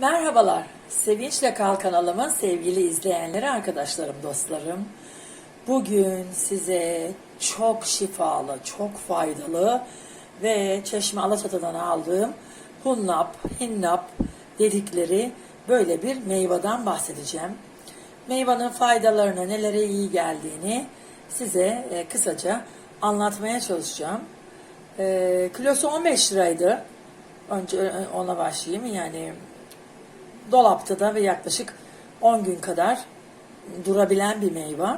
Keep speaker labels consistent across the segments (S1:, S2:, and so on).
S1: Merhabalar. Sevinçle Kal kanalımın sevgili izleyenleri, arkadaşlarım, dostlarım. Bugün size çok şifalı, çok faydalı ve Çeşme Alaçatı'dan aldığım hunnap, hinnap dedikleri böyle bir meyveden bahsedeceğim. Meyvanın faydalarını, nelere iyi geldiğini size e, kısaca anlatmaya çalışacağım. E, kilosu 15 liraydı. Önce e, ona başlayayım. Yani dolapta da ve yaklaşık 10 gün kadar durabilen bir meyve.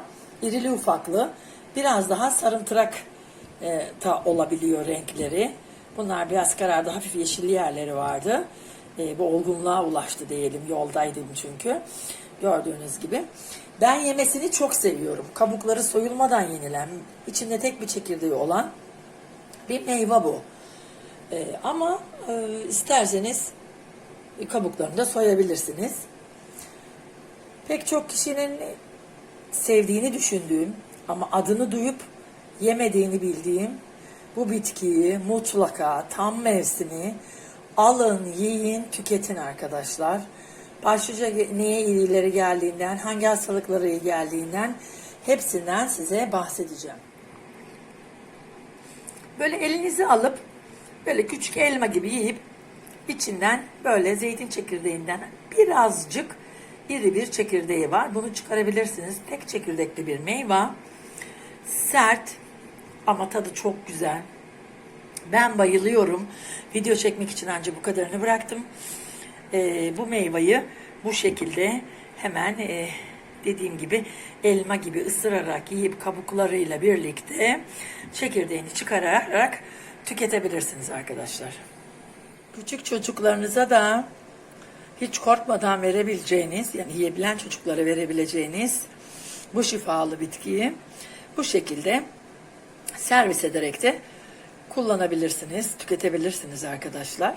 S1: İrili ufaklı, biraz daha sarımtırak e, ta olabiliyor renkleri. Bunlar biraz karardı, hafif yeşilli yerleri vardı. E, bu olgunluğa ulaştı diyelim, yoldaydım çünkü. Gördüğünüz gibi. Ben yemesini çok seviyorum. Kabukları soyulmadan yenilen, içinde tek bir çekirdeği olan bir meyve bu. E, ama e, isterseniz kabuklarını da soyabilirsiniz. Pek çok kişinin sevdiğini düşündüğüm ama adını duyup yemediğini bildiğim bu bitkiyi mutlaka tam mevsimi alın, yiyin, tüketin arkadaşlar. Başlıca neye iyileri geldiğinden, hangi hastalıklara iyi geldiğinden hepsinden size bahsedeceğim. Böyle elinizi alıp böyle küçük elma gibi yiyip içinden böyle zeytin çekirdeğinden birazcık iri bir çekirdeği var. Bunu çıkarabilirsiniz. Tek çekirdekli bir meyve. Sert ama tadı çok güzel. Ben bayılıyorum. Video çekmek için ancak bu kadarını bıraktım. Ee, bu meyveyi bu şekilde hemen e, dediğim gibi elma gibi ısırarak yiyip kabuklarıyla birlikte çekirdeğini çıkararak tüketebilirsiniz arkadaşlar. Küçük çocuklarınıza da hiç korkmadan verebileceğiniz, yani yiyebilen çocuklara verebileceğiniz bu şifalı bitkiyi bu şekilde servis ederek de kullanabilirsiniz, tüketebilirsiniz arkadaşlar.